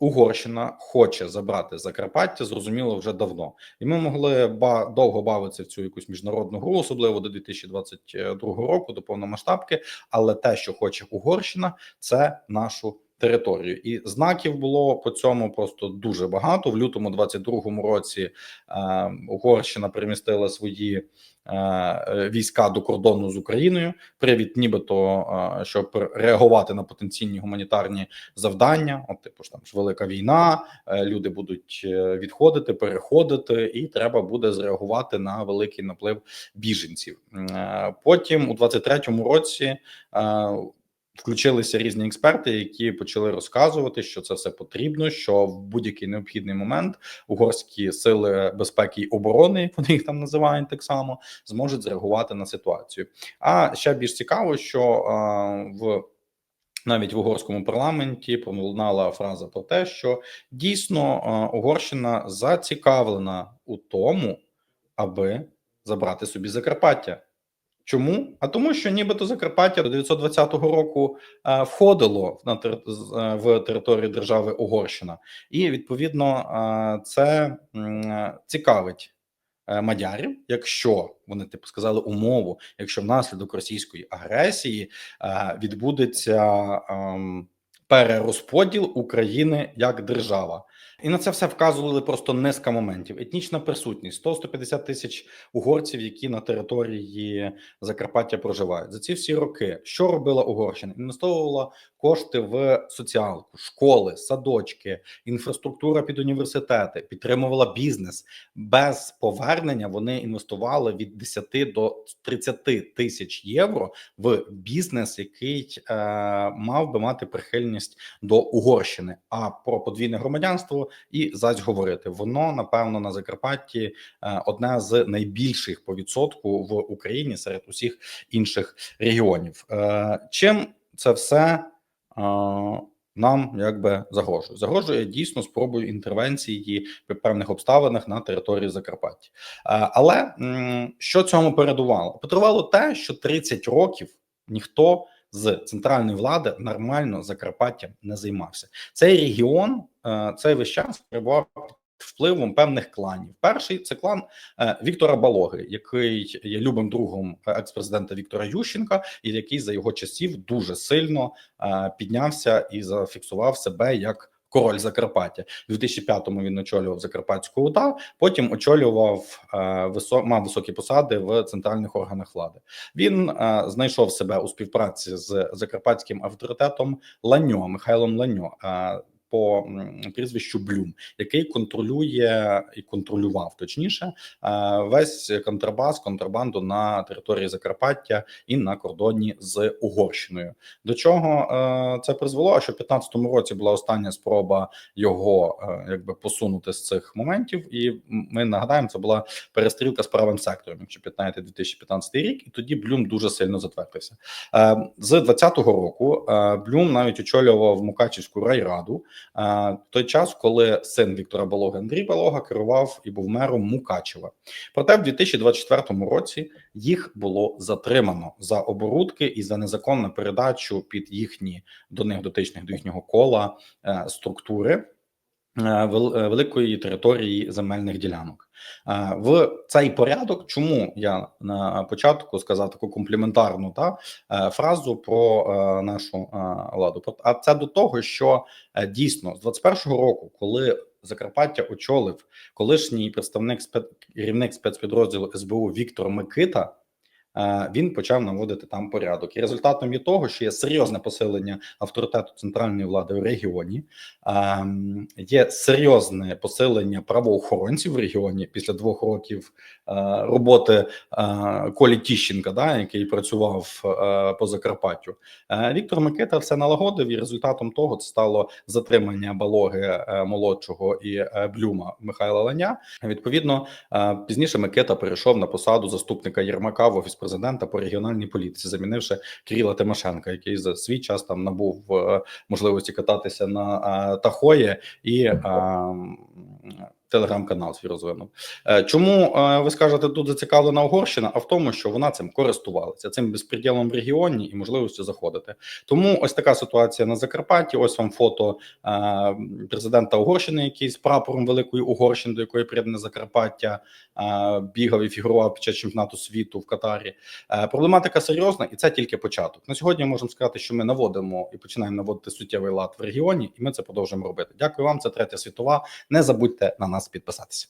Угорщина хоче забрати Закарпаття, зрозуміло вже давно, і ми могли ба довго бавитися в цю якусь міжнародну гру, особливо до 2022 року, до повномасштабки. Але те, що хоче Угорщина, це нашу територію, і знаків було по цьому просто дуже багато. В лютому 22-му році е, Угорщина перемістила свої е, війська до кордону з Україною. Привід, нібито е, щоб реагувати на потенційні гуманітарні завдання. От типу ж там ж велика війна, е, люди будуть е, відходити, переходити, і треба буде зреагувати на великий наплив біженців. Е, потім у 23-му році. Е, Включилися різні експерти, які почали розказувати, що це все потрібно. Що в будь-який необхідний момент угорські сили безпеки і оборони, як вони їх там називають, так само зможуть зреагувати на ситуацію. А ще більш цікаво, що а, в навіть в угорському парламенті пролунала фраза про те, що дійсно а, Угорщина зацікавлена у тому, аби забрати собі Закарпаття. Чому? А тому, що нібито Закарпаття до 920 року е, входило на тер... е, в територію держави Угорщина, і відповідно е, це цікавить мадярів, якщо вони типу сказали умову, якщо внаслідок російської агресії відбудеться е, перерозподіл України як держава. І на це все вказували просто низка моментів. Етнічна присутність 100-150 тисяч угорців, які на території Закарпаття проживають за ці всі роки. Що робила Угорщина? Інвестовувала кошти в соціалку, школи, садочки, інфраструктура під університети, підтримувала бізнес без повернення. Вони інвестували від 10 до 30 тисяч євро в бізнес, який е, мав би мати прихильність до Угорщини. А про подвійне громадянство і зась говорити. Воно напевно на Закарпатті е, одне з найбільших по відсотку в Україні серед усіх інших регіонів. Е, чим це все е, нам якби загрожує? Загрожує дійсно спробою інтервенції при певних обставинах на території Закарпаття. Але що цьому передувало? Потребувало те, що 30 років ніхто з центральної влади нормально Закарпаттям не займався. Цей регіон е, цей весь час перебував впливом певних кланів. Перший це клан е, Віктора Балоги, який є любим другом експрезидента Віктора Ющенка, і який за його часів дуже сильно е, піднявся і зафіксував себе як король Закарпаття. У 2005-му він очолював Закарпатську ОДА, потім очолював е, висо, мав високі посади в центральних органах влади. Він е, знайшов себе у співпраці з закарпатським авторитетом Ланьо Михайлом Ланьо. Е, по прізвищу Блюм, який контролює і контролював точніше весь контрабас, контрабанду на території Закарпаття і на кордоні з Угорщиною. До чого це призвело? Що в 15-му році була остання спроба його якби посунути з цих моментів, і ми нагадаємо, це була перестрілка з правим сектором, якщо п'ятнаєте 2015 рік, і тоді Блюм дуже сильно затвердився. З 20-го року Блюм навіть очолював Мукачівську райраду той час, коли син Віктора Балога Андрій Балога керував і був мером Мукачева. Проте в 2024 році їх було затримано за оборудки і за незаконну передачу під їхні до них дотичних до їхнього кола е, структури. Е, е, великої території земельних ділянок е, в цей порядок. Чому я на початку сказав таку компліментарну та фразу про нашу владу? А це до того, що дійсно з 21-го року, коли Закарпаття очолив колишній представник керівник спецпідрозділу СБУ Віктор Микита. Е, він почав наводити там порядок, і результатом є того, що є серйозне посилення авторитету центральної влади в регіоні, ем, є серйозне посилення правоохоронців в регіоні після двох років е, роботи е, Колі Тіщенка, да, який працював по Закарпаттю. Віктор Микита все налагодив, і результатом того це стало затримання балоги молодшого і блюма Михайла Ланя. Відповідно, пізніше Микита перейшов на посаду заступника Єрмака в офіс президента по регіональній політиці, замінивши Кирила Тимошенка, який за свій час там набув е, можливості кататися на е, Тахої. І е, телеграм-канал свій розвинув. Е, Чому е, ви скажете тут зацікавлена Угорщина? А в тому, що вона цим користувалася цим безпреділом в регіоні і можливістю заходити. Тому ось така ситуація на Закарпатті. Ось вам фото е, президента Угорщини, який з прапором великої Угорщини, до якої приєднане Закарпаття, бігав і фігурував під час чемпіонату світу в Катарі. Проблематика серйозна, і це тільки початок. На сьогодні можемо сказати, що ми наводимо і починаємо наводити суттєвий лад в регіоні, і ми це продовжуємо робити. Дякую вам. Це третя світова. Не забудьте на нас підписатися.